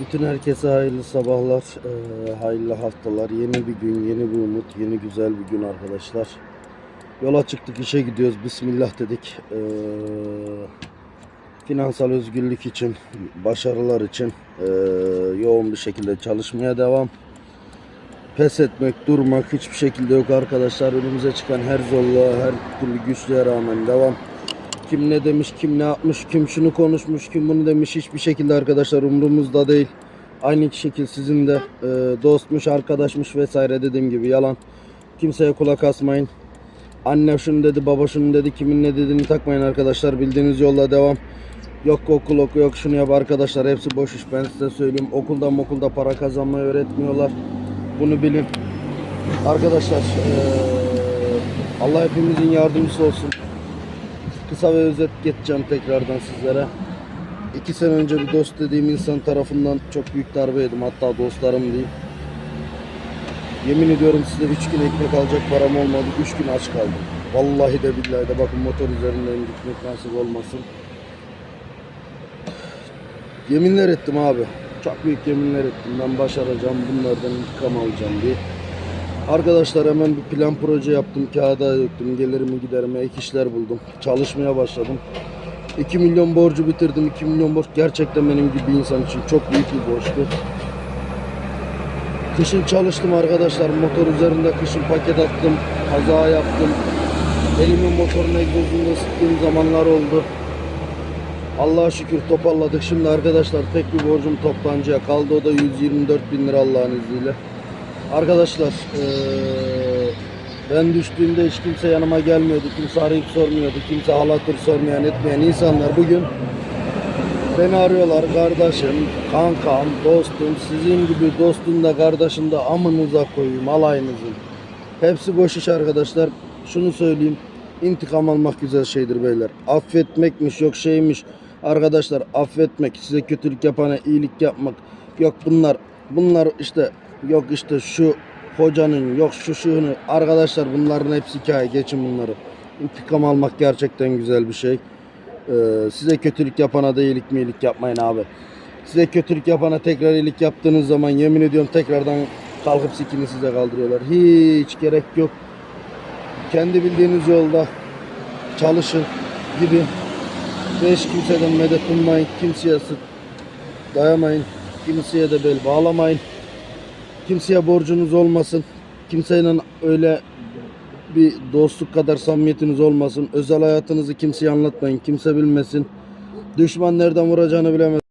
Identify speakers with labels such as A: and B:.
A: Bütün herkese hayırlı sabahlar, eee, hayırlı haftalar, yeni bir gün, yeni bir umut, yeni güzel bir gün arkadaşlar. Yola çıktık, işe gidiyoruz, Bismillah dedik. Eee, finansal özgürlük için, başarılar için eee, yoğun bir şekilde çalışmaya devam. Pes etmek, durmak hiçbir şekilde yok arkadaşlar. Önümüze çıkan her zorluğa, her türlü güçlüğe rağmen devam. Kim ne demiş, kim ne yapmış, kim şunu konuşmuş, kim bunu demiş hiçbir şekilde arkadaşlar umurumuzda değil. Aynı şekil sizin de e, dostmuş, arkadaşmış vesaire dediğim gibi yalan. Kimseye kulak asmayın. Anne şunu dedi, baba şunu dedi, kimin ne dediğini takmayın arkadaşlar. Bildiğiniz yolla devam. Yok okul oku, yok şunu yap arkadaşlar. Hepsi boş iş ben size söyleyeyim. Okuldan okulda para kazanmayı öğretmiyorlar. Bunu bilin. Arkadaşlar e, Allah hepimizin yardımcısı olsun. Kısa ve özet geçeceğim tekrardan sizlere. İki sene önce bir dost dediğim insan tarafından çok büyük darbe yedim. Hatta dostlarım diyeyim. Yemin ediyorum size üç gün ekmek alacak param olmadı. Üç gün aç kaldım. Vallahi de billahi de bakın motor üzerinden gitmek nasip olmasın. Yeminler ettim abi. Çok büyük yeminler ettim. Ben başaracağım. Bunlardan intikam alacağım diye. Arkadaşlar hemen bir plan proje yaptım. Kağıda döktüm. Gelirimi giderime ek işler buldum. Çalışmaya başladım. 2 milyon borcu bitirdim. 2 milyon borç gerçekten benim gibi insan için çok büyük bir borçtu. Kışın çalıştım arkadaşlar. Motor üzerinde kışın paket attım. Kaza yaptım. Elimin motorun egzozunu ısıttığım zamanlar oldu. Allah'a şükür toparladık. Şimdi arkadaşlar tek bir borcum toptancıya kaldı. O da 124 bin lira Allah'ın izniyle. Arkadaşlar eee, ben düştüğümde hiç kimse yanıma gelmiyordu. Kimse arayıp sormuyordu. Kimse halatır sormayan etmeyen insanlar bugün beni arıyorlar kardeşim, kankam, dostum, sizin gibi dostum da kardeşim de amınıza koyayım alayınızın. Hepsi boş iş arkadaşlar. Şunu söyleyeyim. İntikam almak güzel şeydir beyler. Affetmekmiş yok şeymiş. Arkadaşlar affetmek, size kötülük yapana iyilik yapmak. Yok bunlar, bunlar işte yok işte şu hocanın yok şu şunu. Arkadaşlar bunların hepsi hikaye. Geçin bunları. İntikam almak gerçekten güzel bir şey. Ee, size kötülük yapana da iyilik mi iyilik yapmayın abi. Size kötülük yapana tekrar iyilik yaptığınız zaman yemin ediyorum tekrardan kalkıp sikini size kaldırıyorlar. Hiç gerek yok. Kendi bildiğiniz yolda çalışın, gidin. Hiç kimseden medet ummayın. Kimseye sık dayamayın. Kimseye de bel bağlamayın. Kimseye borcunuz olmasın. Kimseyle öyle bir dostluk kadar samimiyetiniz olmasın. Özel hayatınızı kimseye anlatmayın. Kimse bilmesin. Düşman nereden vuracağını bilemez.